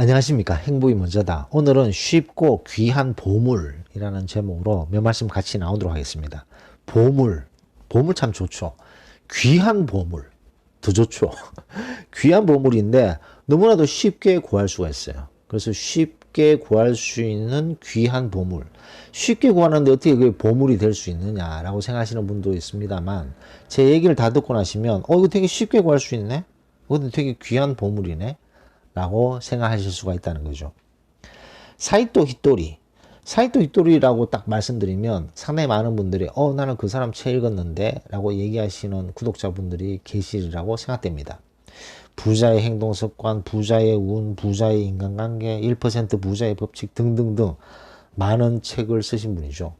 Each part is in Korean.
안녕하십니까. 행복이 먼저다. 오늘은 쉽고 귀한 보물이라는 제목으로 몇 말씀 같이 나오도록 하겠습니다. 보물. 보물 참 좋죠. 귀한 보물. 더 좋죠. 귀한 보물인데 너무나도 쉽게 구할 수가 있어요. 그래서 쉽게 구할 수 있는 귀한 보물. 쉽게 구하는데 어떻게 그게 보물이 될 수 있느냐 라고 생각하시는 분도 있습니다만 제 얘기를 다 듣고 나시면 어 이거 되게 쉽게 구할 수 있네? 이것도 되게 귀한 보물이네 라고 생각하실 수가 있다는 거죠. 사이토 히토리. 사이토 히토리라고 딱 말씀드리면 상당히 많은 분들이 어 나는 그 사람 책 읽었는데 라고 얘기하시는 구독자분들이 계시리라고 생각됩니다. 부자의 행동 습관, 부자의 운, 부자의 인간관계, 1% 부자의 법칙 등등등 많은 책을 쓰신 분이죠.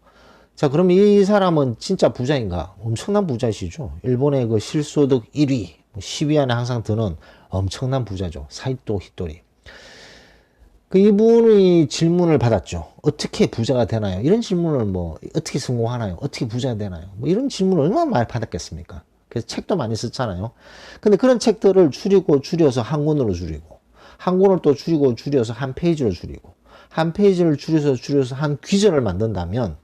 자, 그럼 이 사람은 진짜 부자인가? 엄청난 부자시죠. 일본의 그 실소득 1위, 10위 안에 항상 드는 엄청난 부자죠. 사이토 히토리. 그 이분이 질문을 받았죠. 어떻게 부자가 되나요? 이런 질문을 뭐 어떻게 성공하나요? 어떻게 부자가 되나요? 뭐 이런 질문을 얼마나 많이 받았겠습니까? 그래서 책도 많이 썼잖아요. 근데 그런 책들을 줄이고 줄여서 한 권으로 줄이고 한 권을 또 줄이고 줄여서 한 페이지로 줄이고 한 페이지를 줄여서 줄여서 한 귀절을 만든다면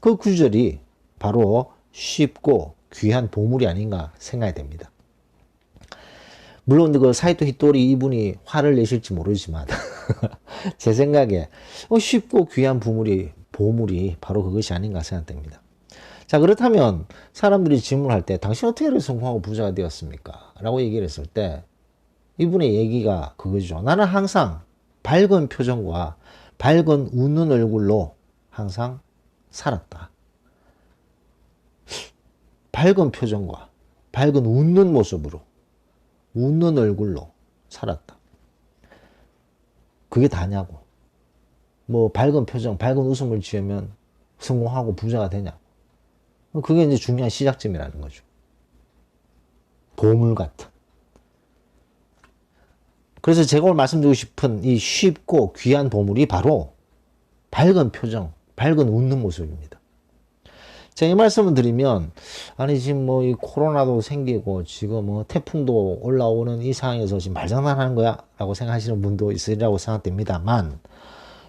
그 귀절이 바로 쉽고 귀한 보물이 아닌가 생각이 됩니다. 물론 그 사이토 히토리 이분이 화를 내실지 모르지만 제 생각에 어, 쉽고 귀한 보물이 보물이 바로 그것이 아닌가 생각됩니다. 자 그렇다면 사람들이 질문할 때 당신 어떻게 이렇게 성공하고 부자가 되었습니까? 라고 얘기를 했을 때 이분의 얘기가 그거죠. 나는 항상 밝은 표정과 밝은 웃는 얼굴로 항상 살았다. 밝은 표정과 밝은 웃는 모습으로 웃는 얼굴로 살았다. 그게 다냐고. 뭐 밝은 표정, 밝은 웃음을 지으면 성공하고 부자가 되냐. 그게 이제 중요한 시작점이라는 거죠. 보물 같은. 그래서 제가 오늘 말씀드리고 싶은 이 쉽고 귀한 보물이 바로 밝은 표정, 밝은 웃는 모습입니다. 제가 이 말씀을 드리면 아니 지금 뭐 이 코로나도 생기고 지금 뭐 태풍도 올라오는 이 상황에서 지금 말장난하는 거야 라고 생각하시는 분도 있으리라고 생각됩니다만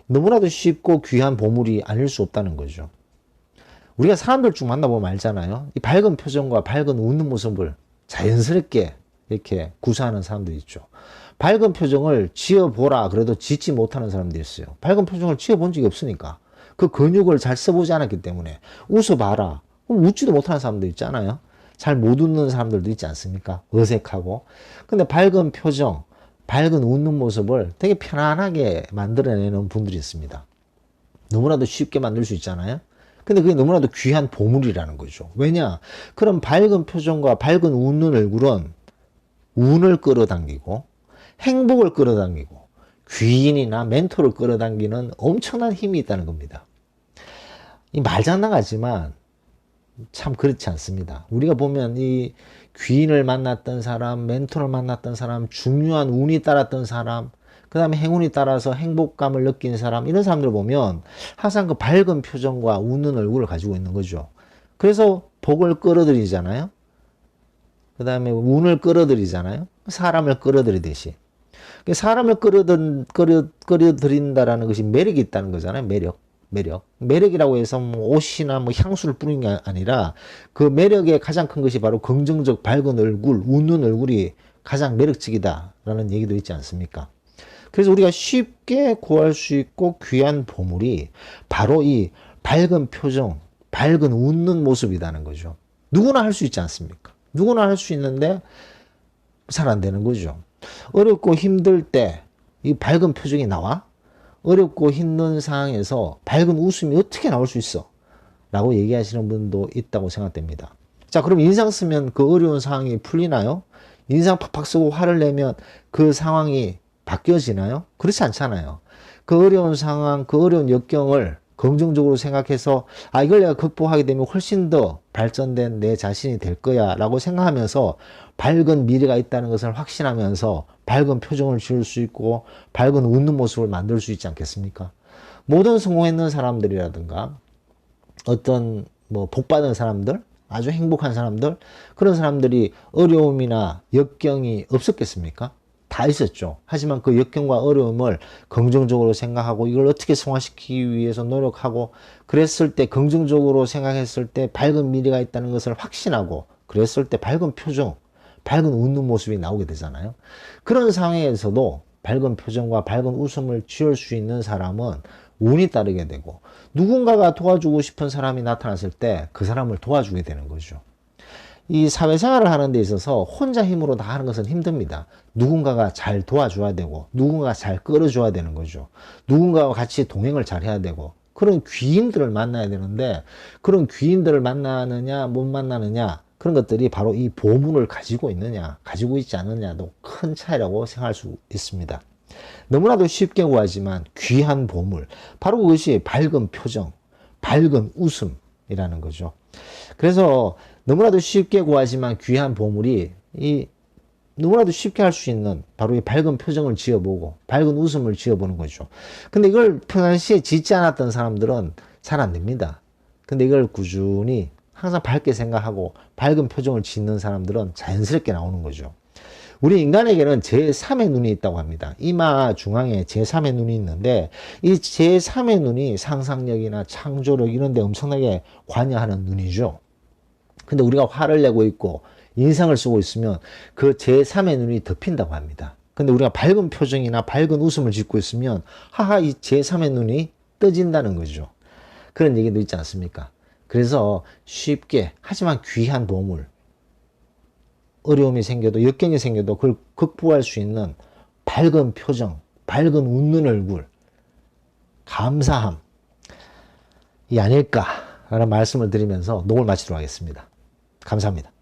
너무나도 쉽고 귀한 보물이 아닐 수 없다는 거죠. 우리가 사람들 중 만나보면 알잖아요. 이 밝은 표정과 밝은 웃는 모습을 자연스럽게 이렇게 구사하는 사람들이 있죠. 밝은 표정을 지어보라 그래도 짓지 못하는 사람들이 있어요. 밝은 표정을 지어본 적이 없으니까. 그 근육을 잘 써보지 않았기 때문에 웃어봐라. 그럼 웃지도 못하는 사람도 있잖아요. 잘 못 웃는 사람들도 있지 않습니까? 어색하고. 근데 밝은 표정, 밝은 웃는 모습을 되게 편안하게 만들어내는 분들이 있습니다. 너무나도 쉽게 만들 수 있잖아요. 근데 그게 너무나도 귀한 보물이라는 거죠. 왜냐? 그런 밝은 표정과 밝은 웃는 얼굴은 운을 끌어당기고 행복을 끌어당기고 귀인이나 멘토를 끌어당기는 엄청난 힘이 있다는 겁니다. 이 말장난 같지만 참 그렇지 않습니다. 우리가 보면 이 귀인을 만났던 사람, 멘토를 만났던 사람, 중요한 운이 따랐던 사람, 그 다음에 행운이 따라서 행복감을 느낀 사람, 이런 사람들 보면 항상 그 밝은 표정과 웃는 얼굴을 가지고 있는 거죠. 그래서 복을 끌어들이잖아요. 그 다음에 운을 끌어들이잖아요. 사람을 끌어들이듯이. 사람을 끌어든, 끌어, 끌어들인다라는 것이 매력이 있다는 거잖아요. 매력. 매력. 매력이라고 해서 뭐 옷이나 뭐 향수를 뿌리는 게 아니라 그 매력의 가장 큰 것이 바로 긍정적 밝은 얼굴, 웃는 얼굴이 가장 매력적이다라는 얘기도 있지 않습니까? 그래서 우리가 쉽게 구할 수 있고 귀한 보물이 바로 이 밝은 표정, 밝은 웃는 모습이라는 거죠. 누구나 할 수 있지 않습니까? 누구나 할 수 있는데 잘 안 되는 거죠. 어렵고 힘들 때 이 밝은 표정이 나와? 어렵고 힘든 상황에서 밝은 웃음이 어떻게 나올 수 있어? 라고 얘기하시는 분도 있다고 생각됩니다. 자, 그럼 인상 쓰면 그 어려운 상황이 풀리나요? 인상 팍팍 쓰고 화를 내면 그 상황이 바뀌어지나요? 그렇지 않잖아요. 그 어려운 상황, 그 어려운 역경을 긍정적으로 생각해서 아 이걸 내가 극복하게 되면 훨씬 더 발전된 내 자신이 될 거야 라고 생각하면서 밝은 미래가 있다는 것을 확신하면서 밝은 표정을 지을 수 있고 밝은 웃는 모습을 만들 수 있지 않겠습니까? 모든 성공했는 사람들이라든가 어떤 뭐 복받은 사람들 아주 행복한 사람들 그런 사람들이 어려움이나 역경이 없었겠습니까? 다 있었죠. 하지만 그 역경과 어려움을 긍정적으로 생각하고 이걸 어떻게 성화시키기 위해서 노력하고 그랬을 때 긍정적으로 생각했을 때 밝은 미래가 있다는 것을 확신하고 그랬을 때 밝은 표정, 밝은 웃는 모습이 나오게 되잖아요. 그런 상황에서도 밝은 표정과 밝은 웃음을 지을 수 있는 사람은 운이 따르게 되고 누군가가 도와주고 싶은 사람이 나타났을 때 그 사람을 도와주게 되는 거죠. 이 사회생활을 하는 데 있어서 혼자 힘으로 다 하는 것은 힘듭니다. 누군가가 잘 도와줘야 되고, 누군가가 잘 끌어줘야 되는 거죠. 누군가와 같이 동행을 잘 해야 되고, 그런 귀인들을 만나야 되는데, 그런 귀인들을 만나느냐, 못 만나느냐, 그런 것들이 바로 이 보물을 가지고 있느냐, 가지고 있지 않느냐도 큰 차이라고 생각할 수 있습니다. 너무나도 쉽게 구하지만 귀한 보물, 바로 그것이 밝은 표정, 밝은 웃음이라는 거죠. 그래서 너무나도 쉽게 구하지만 귀한 보물이 이 너무나도 쉽게 할 수 있는 바로 이 밝은 표정을 지어보고 밝은 웃음을 지어보는 거죠. 근데 이걸 평상시에 짓지 않았던 사람들은 잘 안 됩니다. 근데 이걸 꾸준히 항상 밝게 생각하고 밝은 표정을 짓는 사람들은 자연스럽게 나오는 거죠. 우리 인간에게는 제3의 눈이 있다고 합니다. 이마 중앙에 제3의 눈이 있는데 이 제3의 눈이 상상력이나 창조력 이런 데 엄청나게 관여하는 눈이죠. 근데 우리가 화를 내고 있고 인상을 쓰고 있으면 그 제3의 눈이 덮인다고 합니다. 근데 우리가 밝은 표정이나 밝은 웃음을 짓고 있으면 하하 이 제3의 눈이 떠진다는 거죠. 그런 얘기도 있지 않습니까? 그래서 쉽게 하지만 귀한 보물 어려움이 생겨도 역경이 생겨도 그걸 극복할 수 있는 밝은 표정, 밝은 웃는 얼굴, 감사함 이 아닐까라는 말씀을 드리면서 녹을 마치도록 하겠습니다. 감사합니다.